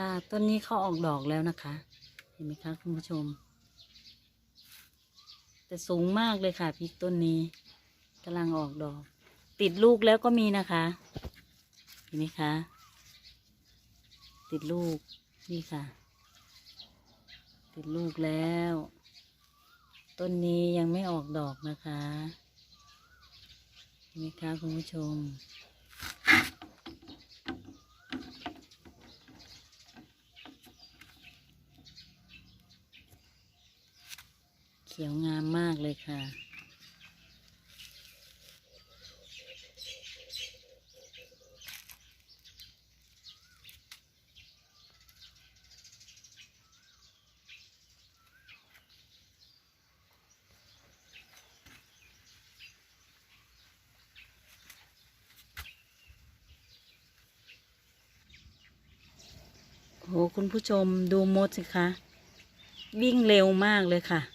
ค่ะต้นนี้เขาออกดอกแล้วนะคะ เห็นไหมคะคุณผู้ชม แต่สูงมากเลยค่ะพริกต้นนี้กำลังออกดอก ติดลูกแล้วก็มีนะคะ เห็นไหมคะ ติดลูกนี่ค่ะ ติดลูกแล้ว ต้นนี้ยังไม่ออกดอกนะคะเห็นไหมคะคุณผู้ชม ขียวงามมากเลยค่ะ โห คุณผู้ชมดูมดสิคะ วิ่งเร็วมากเลยค่ะ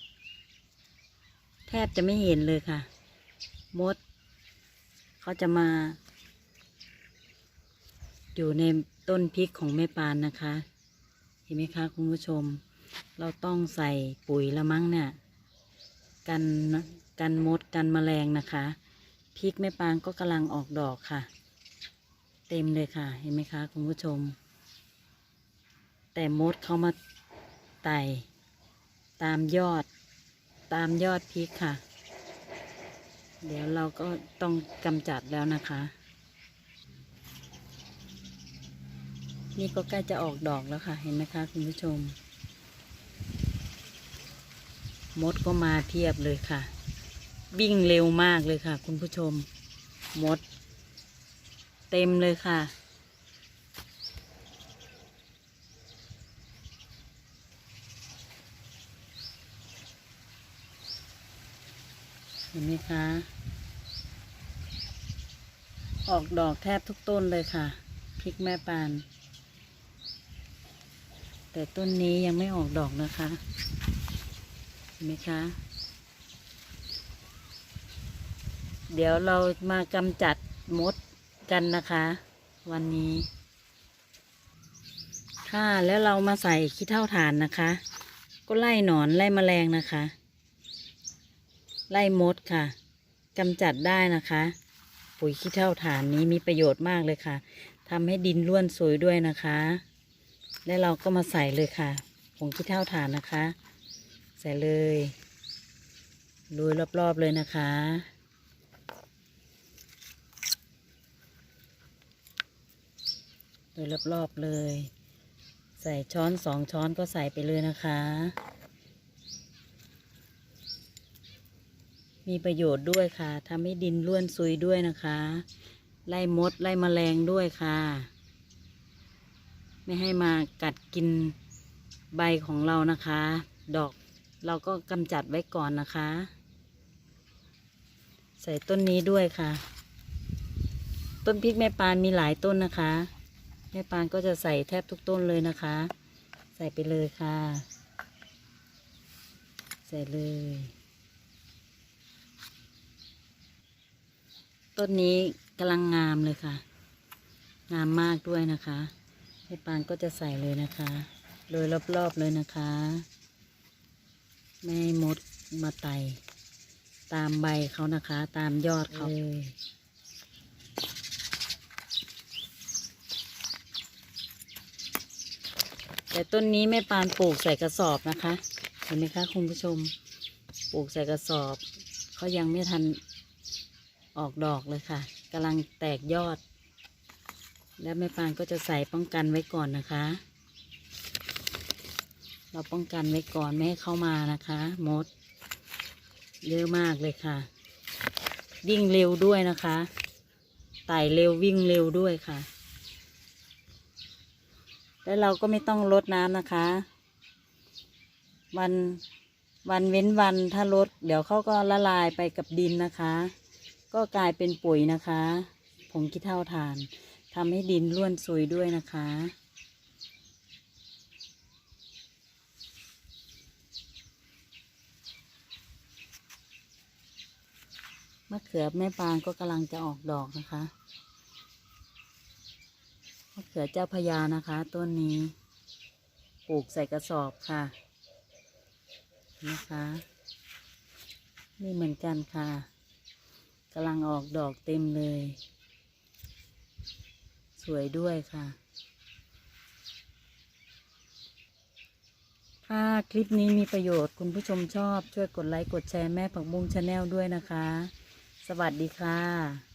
แทบจะไม่เห็นเลยค่ะ มด เขาจะมา อยู่ในต้นพริกของแม่ปานนะคะ เห็นไหมคะคุณผู้ชม เราต้องใส่ปุ๋ยละมั้งเนี่ย กันกันมดกันแมลงนะคะพริกแม่ปานก็กำลังออกดอกค่ะ เต็มเลยค่ะ เห็นไหมคะคุณผู้ชม แต่มดเขามาไต่ตามยอด ตามยอดพริกค่ะ เดี๋ยวเราก็ต้องกำจัดแล้วนะคะ นี่ก็ใกล้จะออกดอกแล้วค่ะ เห็นไหมคะคุณผู้ชม มดก็มาเพียบเลยค่ะ วิ่งเร็วมากเลยค่ะ คุณผู้ชม มด เต็มเลยค่ะ เห็นไหมคะ ออกดอกแทบทุกต้นเลยค่ะ พริกแม่ปาน แต่ต้นนี้ยังไม่ออกดอกนะคะ เห็นไหมคะ เดี๋ยวเรามากำจัดมดกันนะคะ วันนี้ ค่ะแล้วเรามาใส่ขี้เท่าฐานนะคะ ก็ไล่หนอนไล่แมลงนะคะ ไล่มดค่ะกำจัดได้นะคะ ปุ๋ยขี้เท่าฐานนี้มีประโยชน์มากเลยค่ะทำให้ดินร่วนสวยด้วยนะคะ และเราก็มาใส่เลยค่ะผงขี้เท่าฐานนะคะ ใส่เลยโรยรอบๆเลยนะคะโรยรอบๆเลย ใส่ช้อนสองช้อนก็ใส่ไปเลยนะคะ มีประโยชน์ด้วยค่ะทำให้ดินร่วนซุยด้วยนะคะ ไล่มดไล่แมลงด้วยค่ะ ไม่ให้มากัดกินใบของเรานะคะ ดอกเราก็กำจัดไว้ก่อนนะคะ ใส่ต้นนี้ด้วยค่ะ ต้นพริกแม่ปานมีหลายต้นนะคะ แม่ปานก็จะใส่แทบทุกต้นเลยนะคะ ใส่ไปเลยค่ะ ใส่เลย ต้นนี้กำลังงามเลยค่ะ งามมากด้วยนะคะให้ปานก็จะใส่เลยนะคะ โดยรอบๆเลยนะคะ ไม่ให้มดมาไต่ตามใบเขานะคะ ตามยอดเขาเลยแต่ต้นนี้แม่ปานปลูกใส่กระสอบนะคะ เห็นไหมคะคุณผู้ชม ปลูกใส่กระสอบเขายังไม่ทัน ออกดอกเลยค่ะกำลังแตกยอด แล้วแม่ปานก็จะใส่ป้องกันไว้ก่อนนะคะ เราป้องกันไว้ก่อนไม่ให้เข้ามานะคะ มด เยอะมากเลยค่ะ วิ่งเร็วด้วยนะคะไต่เร็ววิ่งเร็วด้วยค่ะ แล้วเราก็ไม่ต้องลดน้ำนะคะ วันวันเว้นวันถ้าลด เดี๋ยวเขาก็ละลายไปกับดินนะคะ ก็กลายเป็นปุ๋ยนะคะผงขี้เถ้าฐานทำให้ดินร่วนซุยด้วยนะคะ มะเขือแม่ปางก็กำลังจะออกดอกนะคะ มะเขือเจ้าพญานะคะต้นนี้ ปลูกใส่กระสอบค่ะ นะคะ นี่เหมือนกันค่ะ กำลังออกดอกเต็มเลย สวยด้วยค่ะ ถ้าคลิปนี้มีประโยชน์คุณผู้ชมชอบช่วยกดไลค์ กดแชร์แม่ผักบุ้งชาแนลด้วยนะคะ สวัสดีค่ะ